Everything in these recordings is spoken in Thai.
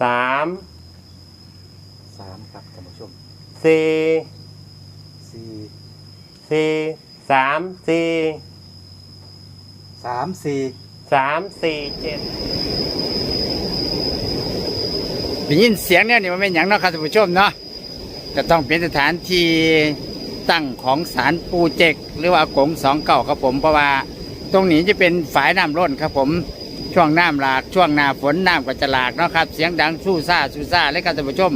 สามสามครับท่านผู้ชมสี่สี่สี่สามสี่สามสี่สามสี่เจ็ดได้ยินเสียงเนี่ยนี่มันเป็นอย่างเนาะครับท่านผู้ชมเนาะจะต้องเป็นสถานที่ตั้งของศาลปูเจก หรือว่าอากงสองเก่าครับผมเพราะว่า ตรงนี้จะเป็นฝายน้ำล้นครับผม ช่วงน้ำหลากช่วงหน้าฝนน้ำก็จะหลากเนาะครับ เสียงดังสู้ซ่าสู้ซ่าเลยครับท่านผู้ชม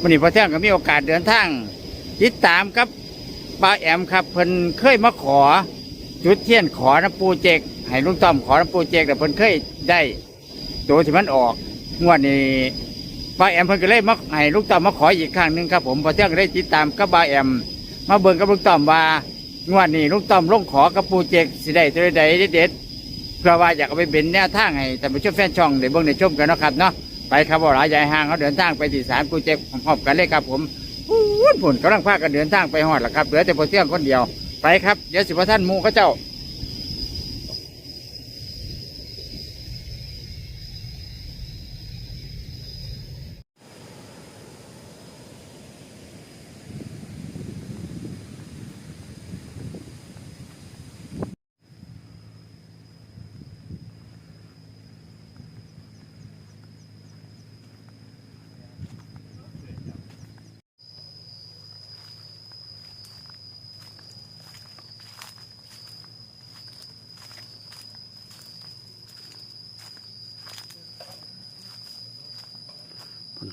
วันนี้พอเที่ยงก็มีโอกาสเดินทางติดตามครับป้าแอมครับเพิ่นเคยมาขอ จุดเทียนขอน้ำปูเจกให้ลุงต้อมขอน้ำปูเจกแต่เพิ่นเคยได้ตัวที่มันออกงวดนี้บาแอมเพิ่นก็เลยมาให้ลูกต่อมมาขออีกครั้งหนึ่งครับผมพอเที่ยงก็ได้ติดตามกับบาแอม มาเบิ่งกับลูกต่อมว่างวดนี้ลูกต่อมลงขอกับปูเจกสิได้ตัวใดเด็ด พื่อว่าอยากเอาไปเป็นแนวทางให้แต่านผู้ชมแฟนช่องเด้เบิ่งได้ชมกันเนาะครับเนาะไปครับว่าหลายใหญ่ห้างเขาเดินทางไปที่ศาลกูเจ็บหอบกันเลยครับผมพูนผุนกำลังพากันเดินทางไปฮอดละครับเหลือแต่พอเที่ยงคนเดียวไปครับเดี๋ยวสิพระท่านมูเขาเจ้า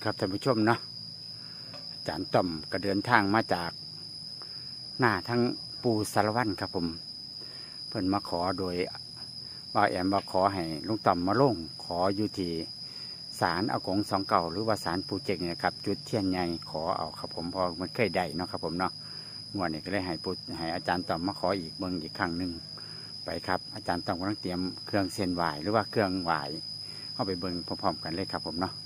ครับท่านผู้ชมเนาะอาจารย์ต่อมก็เดินทางมาจากหน้าทั้งปูสารวันครับผม เพิ่นมาขอโดยบ่าแอมมาขอให้ลุงต่อมมาลงขออยู่ที่ศาลอากงสองเก่าหรือว่าศาลปูเจกเนี่ยครับ จุดเทียนใหญ่ขอเอาครับผมพอมันเคยได้เนาะครับผมเนาะงวดนี้ก็เลยให้ปูให้อาจารย์ต่อมมาขออีกเบิ่งอีกครั้งหนึ่งไปครับ อาจารย์ต่อมกำลังเตรียมเครื่องเส้นไหวหรือว่าเครื่องไหวเข้าไปเบิ่งพร้อมๆกันเลยครับผมเนาะ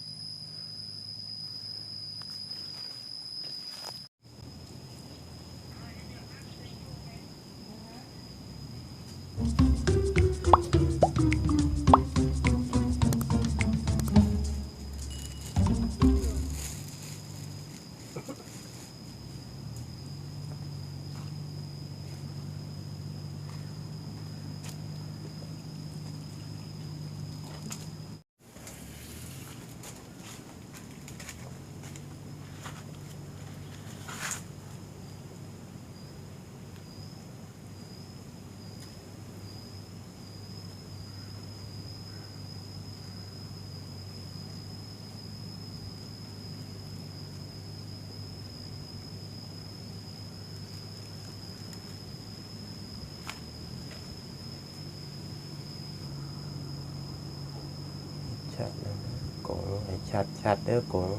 ชัดนะกงให้ชัดชัดเด้อกง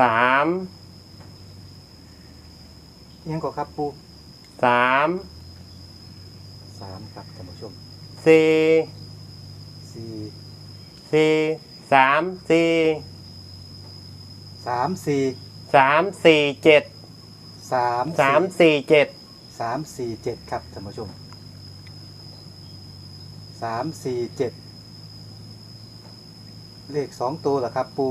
สามยังก็ครับปูสามสามครับท่านผู้ชมสี่สี่สี่สามสี่สามสี่สามสี่เจ็ดสามสามสี่เจ็ดสามสี่เจ็ดครับท่านผู้ชมสามสี่เจ็ดเลขสองตัวเหรอครับปู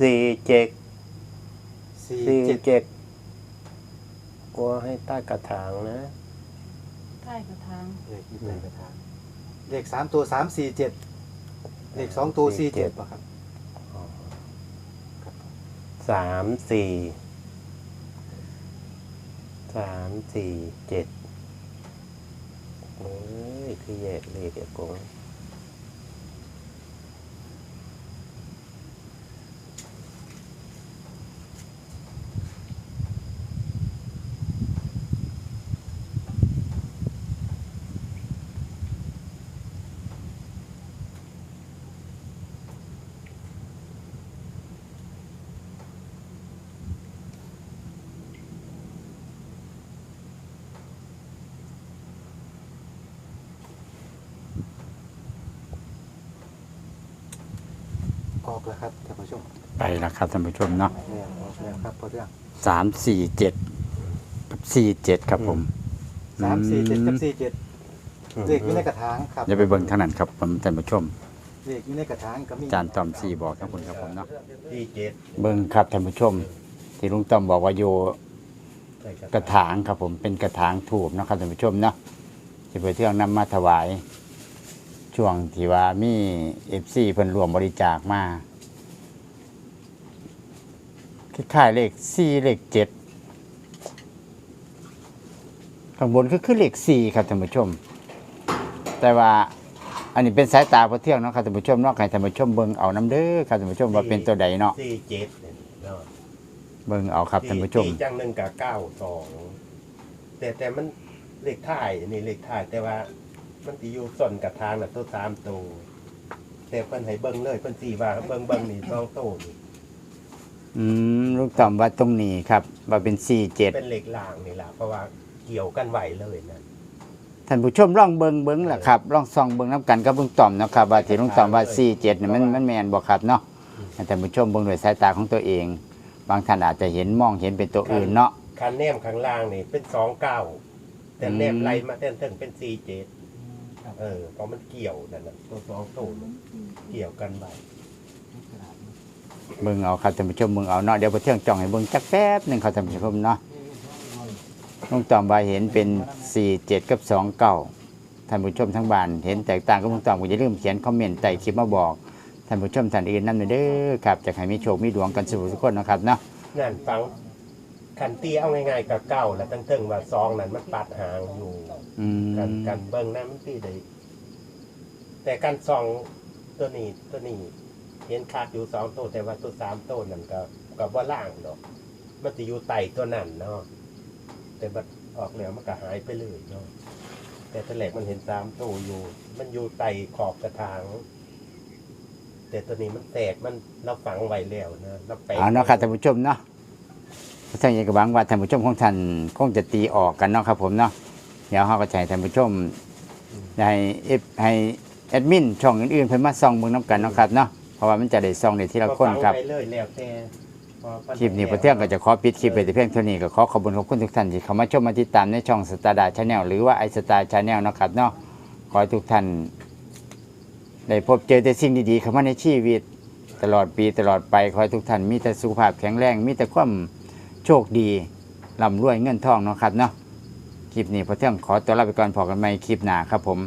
สี่เจ็ดสี่สี่เจ็ดเจ็ดกลัวให้ใต้กระถางนะ ใต้กระถางเลขยี่สิบกระถางเลขสามตัวสามสี่เจ็ดเลขสองตัวสี่เจ็ดป่ะครับครับผมสามสี่สามสี่เจ็ดโอ้ยคือแยกเลขเดี๋ยวกง ออกแล้วครับท่านผู้ชมไปแล้วครับท่านผู้ชมเนาะเรื่องออกแล้วครับพอเรื่องสามสี่เจ็ดกับสี่เจ็ดครับผมสามสี่เจ็ดกับอืมสี่เจ็ดเลขอยู่ในกระถางครับอย่าไปเบิ่งทางนั้นครับผมท่านผู้ชมเลขอยู่ในกระถางก็มีอาจารย์ตอมสี่บอกทั้งคนครับผมเนาะสี่เจ็ดเบิ่งครับท่านผู้ชม ที่ลุงต้อมบอกว่าอยู่ใส่กระถางครับผมเป็นกระถางถูกนาะครับท่านผู้ชมเนาะที่ไปเที่ยงนำมาถวาย ช่วงที่ว่ามีเอฟซีเพิ่นรวมบริจาคมา คล้ายๆเลขสี่เลขเจ็ดข้างบนก็คือเลขสี่ครับท่านผู้ชม แต่ว่าอันนี้เป็นสายตาพอเที่ยงเนาะครับท่านผู้ชมเนาะให้ท่านผู้ชมเบิ่งเอาน้ำเด้อครับท่านผู้ชมว่าเป็นตัวใดเนาะสี่เจ็ดเนี่ยเนาะเบิ่งเอาครับท่านผู้ชม สี่จังหนึ่งกับเก้าสองแต่แต่มันเลขท้ายนี่เลขท้ายแต่ว่า มันจะอยู่ส่วนกับทางน่ะตัวสามตัวแต่เพิ่นให้เบิ่งเลยเพิ่นสี่ว่าเบิ่งเบิ่งนี่สองตัวนี่ อืมลูกต่อมว่าตรงนี้ครับว่าเป็นสี่เจ็ดเป็นเลขล่างนี่แหละเพราะว่าเกี่ยวกันไหวเลยนะท่านผู้ชมลองเบิงเบิงล่ะครับลองส่องเบิงน้ำกันกับลุงต่อมเนาะครับว่าที่ลุงต่อมว่าสี่เจ็ดเนี่ยมันมันแมนบอกครับเนาะให้ท่านผู้ชมเบิงด้วยสายตาของตัวเอง บางท่านอาจจะเห็นมองเห็นเป็นตัวอื่นเนาะคันแนมข้างล่างนี่เป็นสองเก้าแต่แนมอืมไล่มาเต้นเต้นเป็นสี่เจ็ดเออเพราะมันเกี่ยวนั่นน่ะตัวสองตัวมันเกี่ยวกันไหว เบิงเอาครับท่านผู้ชมเบิงเอาเนาะเดี๋ยวพอเที่ยงจ่องให้เบิงจักแป๊บหนึ่งครับท่านผู้ชมเนาะลุงต่อมว่าเห็นเป็นสี่เจ็ดกับสองเก้าท่านผู้ชมทั้งบ้านเห็นแตกต่างกับลุงต่อมก็อย่าลืมเขียนคอมเมนต์ใต้คลิปมาบอกท่านผู้ชมท่านอื่นนั่นเด้อครับจะให้มีโชคมีดวงกันสู่ทุกคนเนาะครับเนาะนั่นฟังคันตีเอาง่ายๆกับเก้าแล้วตั้งเทิงว่าซองนั้นมันปัดหางอยู่อืกันมกันเบิ้งน้ำมันตีได้แต่การซองตัวนี้ตัวนี้ เห็นขาดอยู่สองตัวแต่ว่าตัวสามตัวนั่นก็กับว่าล่างดอกมันจะอยู่ไต่ตัวนั่นเนาะแต่บัดออกแล้วมันก็หายไปเลยเนาะแต่ตะแหลกมันเห็นสามตัวอยู่ มันอยู่ไต่ขอบกระถางแต่ตัวนี้มันแตกมันเราฝังไว้แล้วนะเราแปะเอาเนาะครับท่านผู้ชมเนาะพระเจ้าเอกบังว่าท่านผู้ชมของท่านคงจะตีออกกันเนาะครับ ผมเนาะเดี๋ยวเขาก็จะให้ท่านผู้ชมให้เอฟให้แอดมินช่องอื่นๆเพิ่นมาส่องเบิ่งน้ำกันเนาะครับเนาะ เพราะว่ามันจะได้ส่องได้ทีละคนครับฝังไว้เลยแล้วแต่พอปัญหาคลิปนี้พระเที่ยงก็จะขอปิดคลิปไปแต่เพียงเท่านี้ก็ขอขอบคุณขอบคุณทุกท่านที่เข้ามาชมมาติดตามในช่องสตาร์ดาชาแนลหรือว่าไอสตาร์ชาแนลนาะครับเนาะขอให้ทุกท่านได้พบเจอแต่สิ่งดีๆเข้ามาในชีวิต ตลอดปีตลอดไปขอให้ทุกท่านมีแต่สุขภาพแข็งแรงมีแต่ความโชคดีร่ำรวยเงินทองเนาะครับเนาะคลิปนี้พอเที่ยงขอตัวลาไปก่อนพอกันใหม่คลิปหน้าครับผม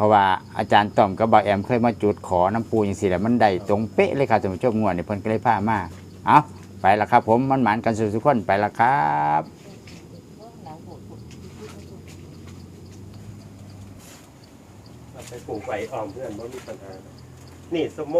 เพราะว่าอาจารย์ต้อมกับบาวแอมเคยมาจุดขอน้ำปูอย่างสิแหละมันได้ตรงเป๊ะเลยครับท่านผู้ชมงวดนี่เพิ่นก็เลยพามาเอาไปละครับ ผมมันหมานกันสุขๆคนไปละครับไปปลูกไฟออมเพื่อนบ่มีปัญหา นี่สมโม